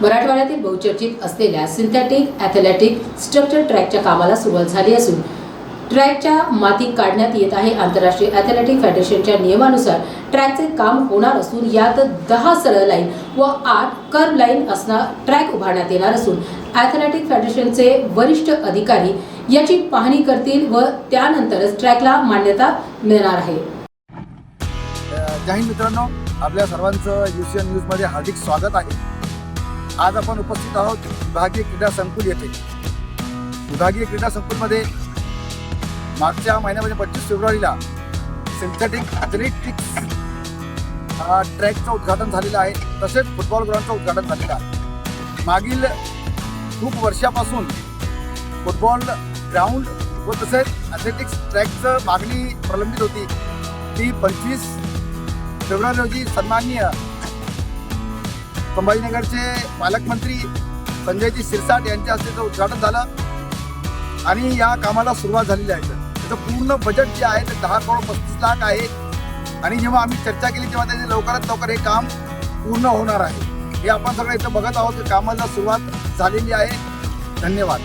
मराठवाड्यातील बहुचर्चित असलेल्या सिंथेटिक ॲथलेटिक स्ट्रक्चर ट्रॅकच्या कामाला सुरुवात झाली असून ट्रॅकच्या माती काढण्यात येत आहे आंतरराष्ट्रीय ॲथलेटिक फेडरेशनच्या नियमानुसार ट्रॅकचे काम होणार असून यात दहा सरळ लाईन व आठ कर्व लाईन असणार ट्रॅक उभारण्यात येणार असून ॲथलेटिक फेडरेशनचे वरिष्ठ अधिकारी याची पाहणी करतील व त्यानंतरच ट्रॅकला मान्यता मिळणार आहे. जय हिंद मित्रांनो आपल्या सर्वांचं यू सी एन न्यूजमध्ये हार्दिक स्वागत आहे. आज आपण उपस्थित आहोत विभागीय क्रीडा संकुल येथे. विभागीय क्रीडा संकुलमध्ये मागच्या महिन्यामध्ये पंचवीस फेब्रुवारीला सिंथेटिक ॲथलेटिक्स ट्रॅकचं उद्घाटन झालेलं आहे. तसेच फुटबॉल ग्राउंडचं उद्घाटन झालेलं आहे. मागील खूप वर्षापासून फुटबॉल ग्राउंड व तसेच ॲथलेटिक्स ट्रॅकचं मागणी प्रलंबित होती. ती पंचवीस फेब्रुवारी रोजी सन्माननीय संभाजीनगरचे पालकमंत्री संजयजी शिरसाट यांच्या हस्ते त्याचं उद्घाटन झालं आणि या कामाला सुरुवात झालेली आहे. त्याचं पूर्ण बजेट जे आहे ते दहा करोड पस्तीस लाख आहे. आणि जेव्हा आम्ही चर्चा केली तेव्हा त्याचे लवकरात लवकर हे काम पूर्ण होणार आहे. हे आपण सगळं इथं बघत आहोत. कामाला सुरुवात झालेली आहे. धन्यवाद.